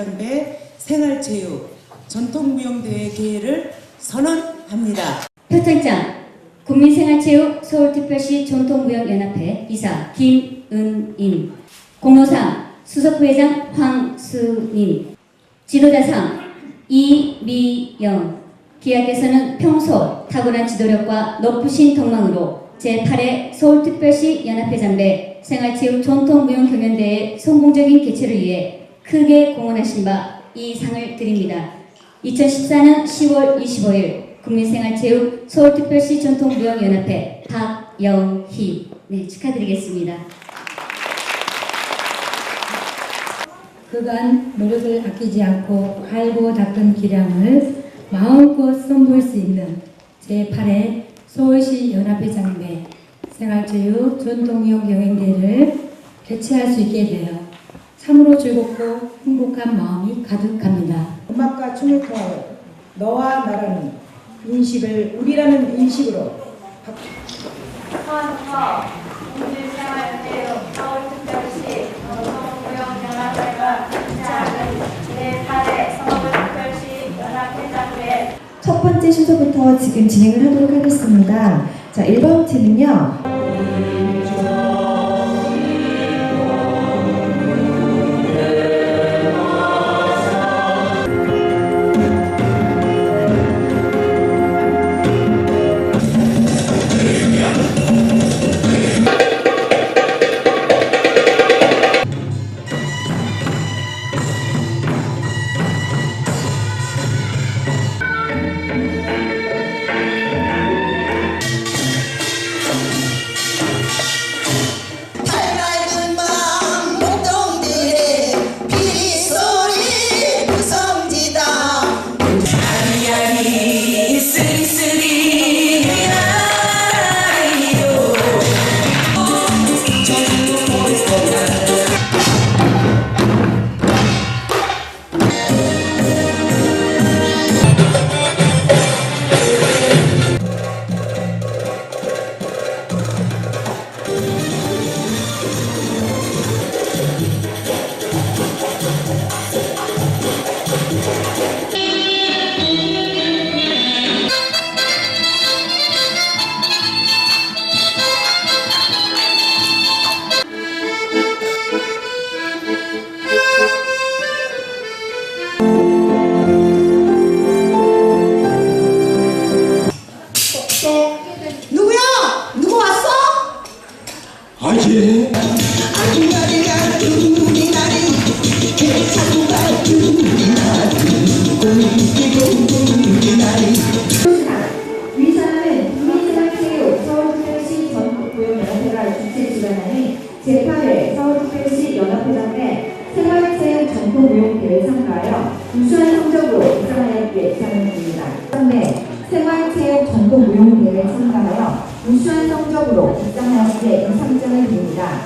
연합회장배 생활체육 전통무용대회 개회를 선언합니다. 표창장 국민생활체육 서울특별시 전통무역연합회 이사 김은임 공로상 수석부회장 황수님 지도자상 이미영 기하께서는 평소 탁월한 지도력과 높으신 덕망으로 제8회 서울특별시 연합회장배 생활체육 전통무용경연대회 성공적인 개최를 위해 크게 공헌하신 바 이 상을 드립니다. 2014년 10월 25일 국민생활체육 서울특별시 전통무용연합회 박영희 네 축하드리겠습니다. 그간 노력을 아끼지 않고 갈고 닦은 기량을 마음껏 선보일 수 있는 제8회 서울시 연합회 장배 생활체육 전통무용 경연대회를 개최할 수 있게 되어 참으로 즐겁고 행복한 마음이 가득합니다. 음악과 춤을 통하여 너와 나라는 인식을 우리라는 인식으로 처음부터 국민생활체육 서울특별시 전통무용연합회가 주최하는 제8회 서울특별시 연합회장회 첫 번째 순서부터 지금 진행을 하도록 하겠습니다. 자, 1번 팀은요. 서울특별시 연합회장회 생활체육 전통무용 대회 참가하여 우수한 성적으로 입상하였기에 이상을 드립니다. 네, 생활체육 전통무용 대회 참가하여 우수한 성적으로 입상하였기에 이 상장을 드립니다.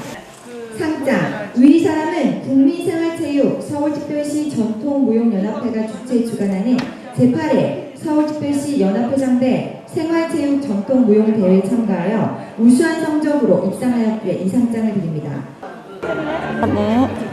상장 위 사람은 국민생활체육 서울특별시 전통무용연합회가 주최 주관하는 제8회 서울특별시 연합회장배 생활체육 전통무용대회에 참가하여 우수한 성적으로 입상하였기에 이 상장을 드립니다. 네.